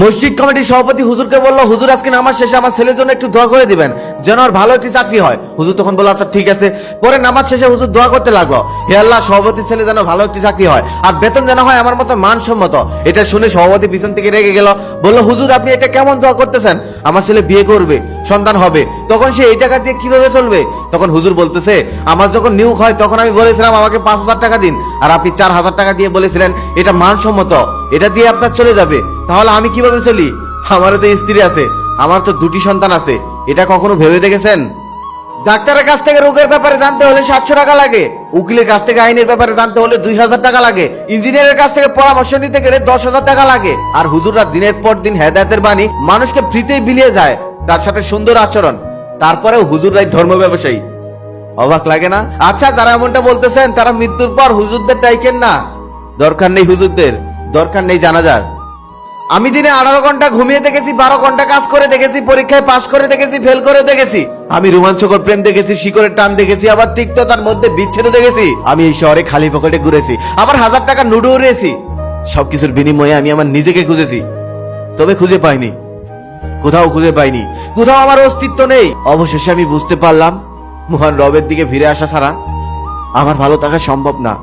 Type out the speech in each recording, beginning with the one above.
মসজিদ কমিটির সভাপতি হুজুরকে বলল, হুজুর, আজকে নামাজ শেষে আমার ছেলের জন্য একটু দোয়া করে দিবেন, যেন আর ভালো একটি চাকরি হয়। হুজুর তখন বলল আচ্ছা ঠিক আছে। পরে নামাজ শেষে হুজুর দোয়া করতে লাগল, হে আল্লাহ, সভাপতির ছেলে যেন ভালো একটি চাকরি হয়, আর বেতন যেন হয় আমার মতো মানসম্মত। এটা শুনে সভাপতি পিছন থেকে রেগে গেল, বলল, হুজুর, আপনি এটা কেমন দোয়া করতেছেন? আমার ছেলে বিয়ে করবে, সন্তান হবে, তখন সে এই টাকা দিয়ে কীভাবে চলবে? তখন হুজুর বলতেছে, আমার যখন নিয়োগ হয়, তখন আমি বলেছিলাম, আমাকে পাঁচ হাজার টাকা দিন। আর আপনি চার হাজার টাকা দিয়ে বলেছিলেন, এটা মানসম্মত, এটা দিয়ে আপনার চলে যাবে। তাহলে আমি কীভাবে চলি? আমারও তো স্ত্রী আছে, আমার তো দুটি সন্তান আছে। এটা কখনো ভেবে দেখেছেন? ডাক্তারের কাছ থেকে রোগের ব্যাপারে জানতে হলে সাতশো টাকা লাগে। উকিলের কাছ থেকে আইনের ব্যাপারে জানতে হলে দুই হাজার টাকা লাগে। ইঞ্জিনিয়ারের কাছ থেকে পরামর্শ নিতে গেলে দশ হাজার টাকা লাগে। আর হুজুররা দিনের পর দিন হেদায়তের বাণী মানুষকে ফ্রিতেই বিলিয়ে যায়। তার সাথে সুন্দর আচরণ। তারপরেও হুজুররাই ধর্ম ব্যবসায়ী। অবাক লাগে না? আচ্ছা যারা এমনটা বলতেছেন, তারা মৃত্যুর পর হুজুরদের ডাইকেন না। দরকার নেই হুজুরদের, দরকার নেই জানাজার। আমি দিনে আঠারো ঘণ্টা ঘুমিয়ে দেখেছি, বারো ঘণ্টা কাজ করে দেখেছি, পরীক্ষায় পাশ করে দেখেছি ফেল করে দেখেছি। আমি রোমাঞ্চকর প্রেম দেখেছি শিকরের টান দেখেছি, আবার তিক্ততার মধ্যে বিচ্ছেদ দেখেছি। আমি এই শহরে খালি পকেটে ঘুরেছি, আবার হাজার টাকা নুডো উড়িয়েছি সবকিছুর বিনিময়ে আমি আমার নিজেকে খুঁজেছি, তবে খুঁজে পাইনি। কোথাও খুঁজে পাইনি। কোথাও আমার অস্তিত্ব নেই। অবশেষে আমি বুঝতে পারলাম, মহান রবের দিকে ফিরে আসা ছাড়া আমার ভালো থাকা সম্ভব না।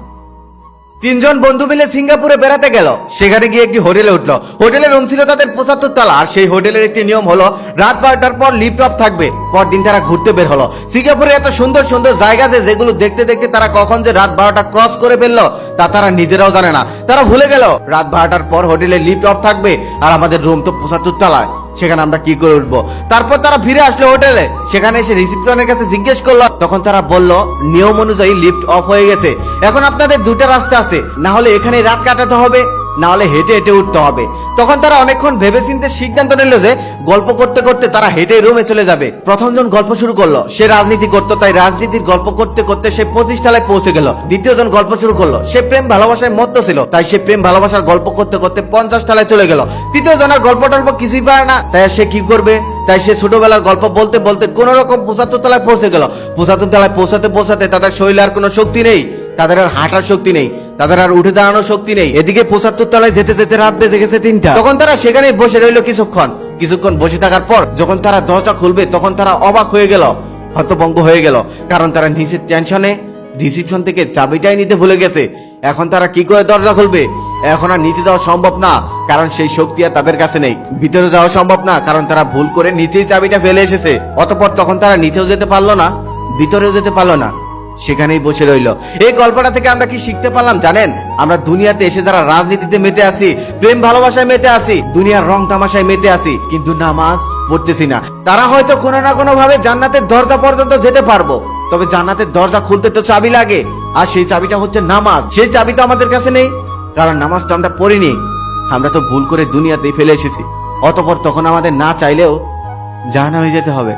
তিনজন বন্ধু মিলে সিঙ্গাপুরে বেড়াতে গেল। সেখানে গিয়ে একটি হোটেলে উঠল। হোটেলের রুম ছিল তাদের পঁচাত্তর তলা। আর সেই হোটেলের একটি নিয়ম হলো, রাত বারোটার পর লিফট অফ থাকবে। পরদিন তারা ঘুরতে বের হলো। সিঙ্গাপুরে এত সুন্দর সুন্দর জায়গা আছে যেগুলো দেখতে দেখতে তারা কখন যে রাত বারোটা ক্রস করে ফেলল, তা তারা নিজেরাও জানে না। তারা ভুলে গেল। রাত বারোটার পর হোটেলে লিফট অফ থাকবে। আর আমাদের রুম তো পঁচাত্তর তলায়। সেখানে আমরা কি করে উঠবো? তারপর তারা ফিরে আসলো হোটেলে। সেখানে এসে রিসিপশনের কাছে জিজ্ঞেস করল। তখন তারা বলল, নিয়ম অনুযায়ী লিফট অফ হয়ে গেছে। এখন আপনাদের দুটা রাস্তা আছে। না হলে এখানে রাত কাটাতে হবে। না হলে হেঁটে হেঁটে উঠতে হবে। তখন তারা অনেকক্ষণ ভেবেচিন্তে সিদ্ধান্ত নিল যে গল্প করতে করতে তারা হেঁটে রুমে চলে যাবে। প্রথমজন গল্প শুরু করল। সে রাজনীতি করতো, তাই রাজনীতির গল্প করতে করতে সে পঁচিশ তলায় পৌঁছে গেল। দ্বিতীয় জন গল্প শুরু করল। সে প্রেম ভালোবাসায় মত্ত ছিল, তাই সে প্রেম ভালোবাসার গল্প করতে করতে পঞ্চাশ তলায় চলে গেল। তৃতীয় জনের গল্প টল্প কিছুই পায় না। তাই সে কি করবে? তাই সে ছোটবেলার গল্প বলতে বলতে কোন রকম পঁচাত্তর তলায় পৌঁছে গেল। পঁচাত্তর তলায় পৌঁছাতে পৌঁছাতে তাদের শরীরে আর কোনো শক্তি নেই। তাদের আর হাঁটার শক্তি নেই। তাদের আর উঠে দাঁড়ানোর শক্তি নেই। এদিকে পঁচাত্তর তলায় যেতে যেতে রাত বেজে গেছে তিনটা। তখন তারা সেখানে বসে রইল কিছুক্ষণ। কিছুক্ষণ বসে থাকার পর যখন তারা দরজা খুলবে, তখন তারা অবাক হয়ে গেল হতভঙ্গ হয়ে গেল। কারণ তারা নিজের টেনশনে রিসিপশন থেকে চাবিটাই নিতে ভুলে গেছে। এখন তারা কি করে দরজা খুলবে? এখন আর নিচে যাওয়া সম্ভব না, কারণ সেই শক্তি আর তাদের কাছে নেই। ভিতরে যাওয়া সম্ভব না, কারণ তারা ভুল করে নিচেই চাবিটা ফেলে এসেছে। অতপর তখন তারা নিচেও যেতে পারল না, ভিতরেও যেতে পারল না। সেখানেই বসে রইল। এই গল্পটা থেকে আমরা কি শিখতে পারলাম জানেন? আমরা দুনিয়াতে এসে যারা রাজনীতিতে মেতে আছি, প্রেম ভালোবাসায় মেতে আছি, দুনিয়ার রং তামাশায় মেতে আছি, কিন্তু নামাজ পড়তেছি না। তারা হয়তো কোনো না কোনো ভাবে জান্নাতের দরজা পর্যন্ত যেতে পারব, তবে জান্নাতের দরজা খুলতে তো চাবি লাগে, আর সেই চাবিটা হচ্ছে নামাজ। সেই চাবি তো আমাদের কাছে নেই, কারণ নামাজটা আমরা পড়িনি। আমরা তো ভুল করে দুনিয়াতেই ফেলে এসেছি। অতপর তখন আমাদের না চাইলেও জানা হয়ে যেতে হবে।